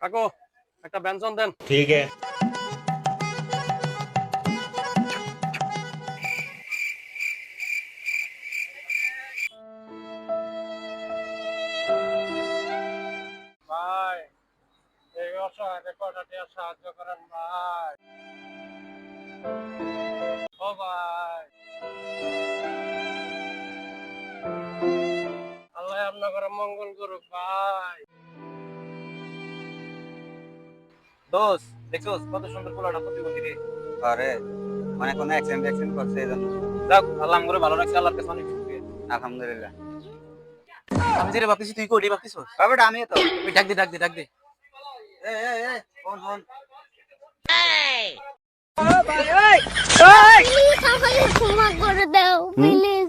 কাকু একটা ব্যঞ্জন দেন। ঠিক আছে। ভাই এই অসহায় সাহায্য করেন ভাই। ভাই। দোষ দেখছোস কত সুন্দর পোলাটা প্রতিবন্ধী রে। আরে মানে কোনো অ্যাক্সিডেন্ট অ্যাক্সিডেন্ট করছে এই জন্য। যাক আল্লাহ করে ভালো রাখছে আল্লাহর কাছে অনেক শুকরিয়া। আলহামদুলিল্লাহ। আমি যেটা ভাবতেছি তুই কোটি ভাবতেছিস? বাবাটা আমি তো। ওই ডাক দে ডাক দে ডাক দে। এ এ এ ফোন ফোন। প্লিজ আমাকে ক্ষমা করে দাও প্লিজ।